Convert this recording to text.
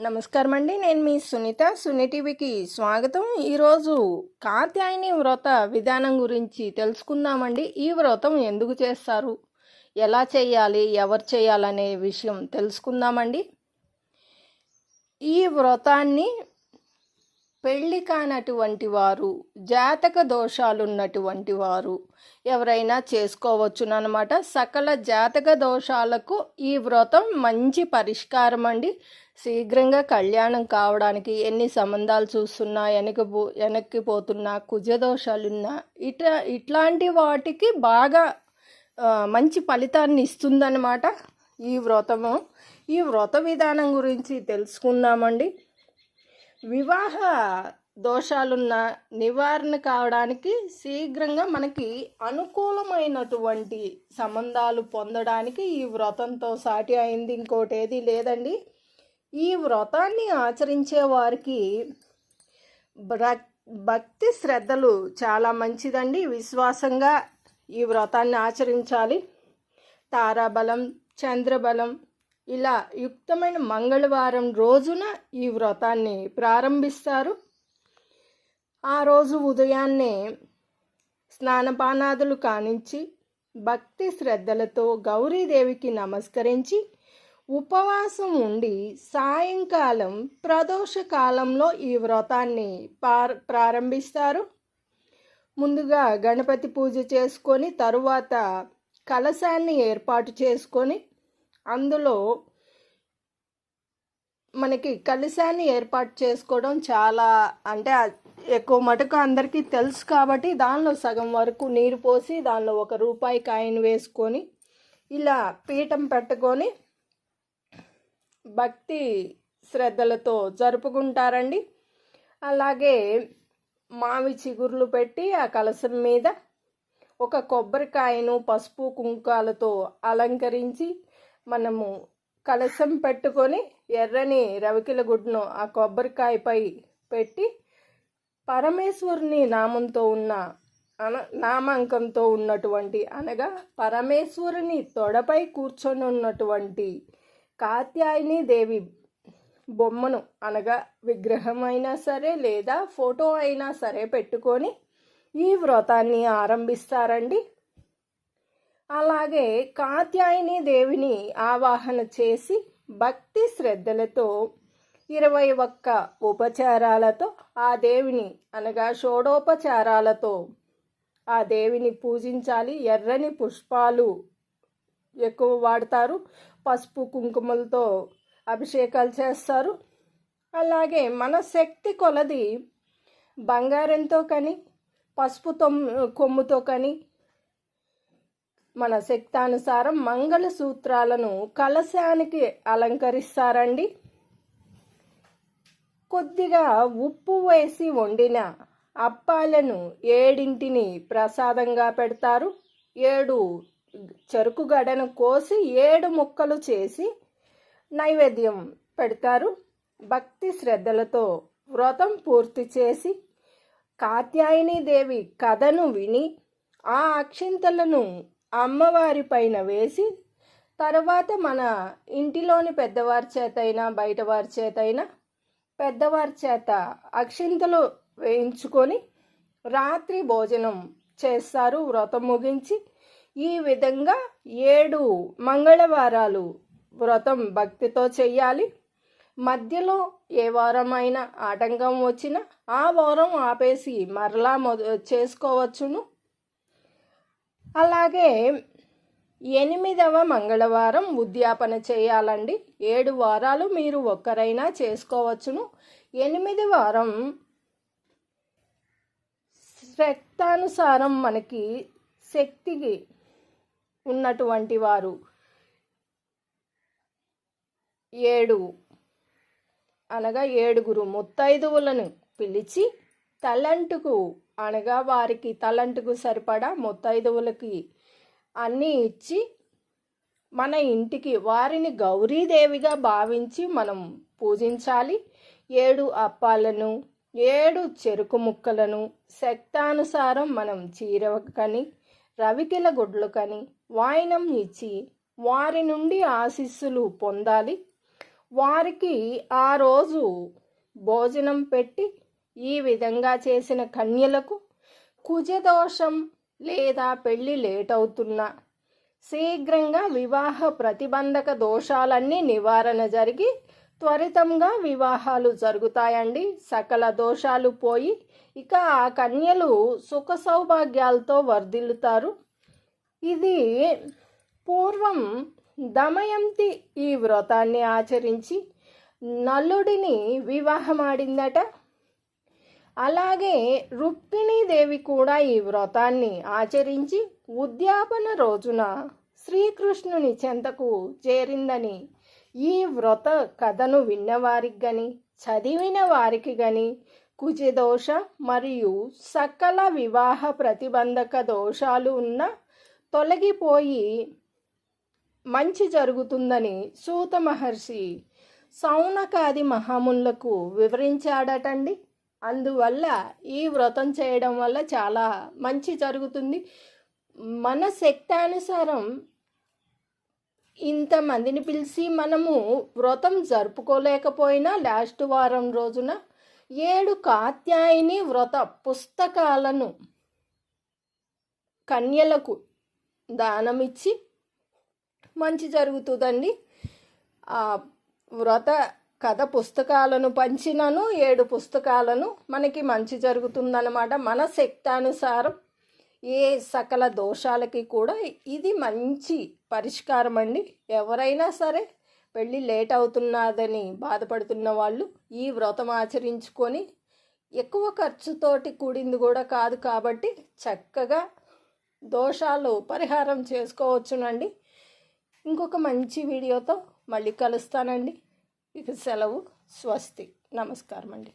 నమస్కారం అండి నేను మీ సునీత. సునీ టీవీకి స్వాగతం. ఈరోజు కాత్యాయని వ్రత విధానం గురించి తెలుసుకుందామండి. ఈ వ్రతం ఎందుకు చేస్తారు? ఎలా చేయాలి? ఎవరు చేయాలనే విషయం తెలుసుకుందామండి. ఈ వ్రతాన్ని పెళ్ళి కానటువంటి వారు జాతక దోషాలున్నటువంటి వారు ఎవరైనా చేసుకోవచ్చునమాట సకల జాతక దోషాలకు ఈ వ్రతం మంచి పరిష్కారం అండి. శీఘ్రంగా కళ్యాణం కావడానికి ఎన్ని సంబంధాలు చూస్తున్నా వెనక వెనక్కి పోతున్నా కుజ దోషాలున్నా ఇట్లా ఇట్లాంటి వాటికి బాగా మంచి ఫలితాన్ని ఇస్తుందన్నమాట ఈ వ్రతము. ఈ వ్రత విధానం గురించి తెలుసుకుందామండి. వివాహ దోషాలున్న నివారణ కావడానికి శీఘ్రంగా మనకి అనుకూలమైనటువంటి సంబంధాలు పొందడానికి ఈ వ్రతంతో సాటి అయింది ఇంకోటి ఏది లేదండి. ఈ వ్రతాన్ని ఆచరించే వారికి భక్తి శ్రద్ధలు చాలా మంచిదండి. విశ్వాసంగా ఈ వ్రతాన్ని ఆచరించాలి. తారాబలం చంద్రబలం ఇలా యుక్తమైన మంగళవారం రోజున ఈ వ్రతాన్ని ప్రారంభిస్తారు. ఆ రోజు ఉదయాన్నే స్నానపానాదులు కానించి భక్తి శ్రద్ధలతో గౌరీదేవికి నమస్కరించి ఉపవాసం ఉండి సాయంకాలం ప్రదోష కాలంలో ఈ వ్రతాన్ని పార్ ప్రారంభిస్తారు. ముందుగా గణపతి పూజ చేసుకొని తరువాత కలశాన్ని ఏర్పాటు చేసుకొని అందులో మనకి కలశాన్ని ఏర్పాటు చేసుకోవడం చాలా అంటే ఎక్కువ మటుకు అందరికీ తెలుసు కాబట్టి దానిలో సగం వరకు నీరు పోసి దానిలో ఒక రూపాయి కాయిన్ వేసుకొని ఇలా పీఠం పెట్టుకొని భక్తి శ్రద్ధలతో జరుపుకుంటారండి. అలాగే మావి చిగుర్లు పెట్టి ఆ కలసం మీద ఒక కొబ్బరికాయను పసుపు కుంకాలతో అలంకరించి మనము కలసం పెట్టుకొని ఎర్రని రవికిల గుడ్డును ఆ కొబ్బరికాయపై పెట్టి పరమేశ్వరుని నామంతో ఉన్న అన నామాంకంతో ఉన్నటువంటి అనగా పరమేశ్వరుని తొడపై కూర్చొని ఉన్నటువంటి కాత్యాయని దేవి బొమ్మను అనగా విగ్రహం అయినా సరే లేదా ఫోటో అయినా సరే పెట్టుకొని ఈ వ్రతాన్ని ఆరంభిస్తారండి. అలాగే కాత్యాయని దేవిని ఆవాహన చేసి భక్తి శ్రద్ధలతో ఇరవై ఒక్క ఉపచారాలతో ఆ దేవిని అనగా షోడోపచారాలతో ఆ దేవిని పూజించాలి. ఎర్రని పుష్పాలు ఎక్కువ వాడతారు. పసుపు కుంకుమలతో అభిషేకాలు చేస్తారు. అలాగే మన శక్తి కొలది బంగారంతో కానీ పసుపు తొమ్ కొమ్ముతో కానీ మన శక్తానుసారం మంగళ సూత్రాలను కలశానికి అలంకరిస్తారండి. కొద్దిగా ఉప్పు వేసి వండిన అప్పాలను ఏడింటిని ప్రసాదంగా పెడతారు. ఏడు చెరుకు గడను కోసి ఏడు ముక్కలు చేసి నైవేద్యం పెడతారు. భక్తి శ్రద్ధలతో వ్రతం పూర్తి చేసి కాత్యాయని దేవి కథను విని ఆ అక్షింతలను అమ్మవారి పైన వేసి తర్వాత మన ఇంటిలోని పెద్దవారి చేతైనా బయట వారి చేతైనా పెద్దవారి చేత అక్షింతలు వేయించుకొని రాత్రి భోజనం చేస్తారు. వ్రతం ముగించి ఈ విధంగా ఏడు మంగళవారాలు వ్రతం భక్తితో చెయ్యాలి. మధ్యలో ఏ వారమైనా ఆటంకం వచ్చినా ఆ వారం ఆపేసి మరలా మొద చేసుకోవచ్చును. అలాగే ఎనిమిదవ మంగళవారం ఉద్యాపన చేయాలండి. ఏడు వారాలు మీరు ఒక్కరైనా చేసుకోవచ్చును. ఎనిమిది వారం శక్తానుసారం మనకి శక్తికి ఉన్నటువంటి వారు ఏడు అనగా ఏడుగురు ముత్తైదువులను పిలిచి తలంటుకు అనగా వారికి తలంటుకు సరిపడా ముత్తైదువులకి అన్నీ ఇచ్చి మన ఇంటికి వారిని గౌరీదేవిగా భావించి మనం పూజించాలి. ఏడు అప్పాలను ఏడు చెరుకు ముక్కలను శక్తానుసారం మనం చీరకని రవికిల గుడ్లు కని వాయినం ఇచ్చి వారి నుండి ఆశీస్సులు పొందాలి. వారికి ఆ రోజు భోజనం పెట్టి ఈ విధంగా చేసిన కన్యలకు కుజదోషం లేదా పెళ్ళి లేట్ అవుతున్నా శీఘ్రంగా వివాహ ప్రతిబంధక దోషాలన్నీ నివారణ జరిగి త్వరితంగా వివాహాలు జరుగుతాయండి. సకల దోషాలు పోయి ఇక ఆ కన్యలు సుఖ సౌభాగ్యాలతో వర్ధిల్లుతారు. ఇది పూర్వం దమయంతి ఈ వ్రతాన్ని ఆచరించి నల్లుడిని వివాహమాడిందట. అలాగే రుక్మిణీదేవి కూడా ఈ వ్రతాన్ని ఆచరించి ఉద్యాపన రోజున శ్రీకృష్ణుని చెంతకు చేరిందని ఈ వ్రత కథను విన్నవారికి గని చదివిన వారికి గని కుజదోష మరియు సకల వివాహ ప్రతిబంధక దోషాలు ఉన్న తొలగిపోయి మంచి జరుగుతుందని సూత మహర్షి సౌనకాది మహాములకు వివరించాడటండి. అందువల్ల ఈ వ్రతం చేయడం వల్ల చాలా మంచి జరుగుతుంది. మన శక్తానుసారం ఇంతమందిని పిలిచి మనము వ్రతం జరుపుకోలేకపోయినా లాస్ట్ వారం రోజున ఏడు కాత్యాయని వ్రత పుస్తకాలను కన్యలకు దానమిచ్చి మంచి జరుగుతుందండి. ఆ వ్రత కథ పుస్తకాలను పంచినను ఏడు పుస్తకాలను మనకి మంచి జరుగుతుందన్నమాట. మన శక్తానుసారం ఏ సకల దోషాలకి కూడా ఇది మంచి పరిష్కారం అండి. ఎవరైనా సరే పెళ్ళి లేట్ అవుతున్నదని బాధపడుతున్న వాళ్ళు ఈ వ్రతం ఆచరించుకొని ఎక్కువ ఖర్చుతోటి కూడింది కూడా కాదు కాబట్టి చక్కగా దోషాలు పరిహారం చేసుకోవచ్చునండి. ఇంకొక మంచి వీడియోతో మళ్ళీ కలుస్తానండి. ఇక సెలవు స్వస్తి. నమస్కారం అండి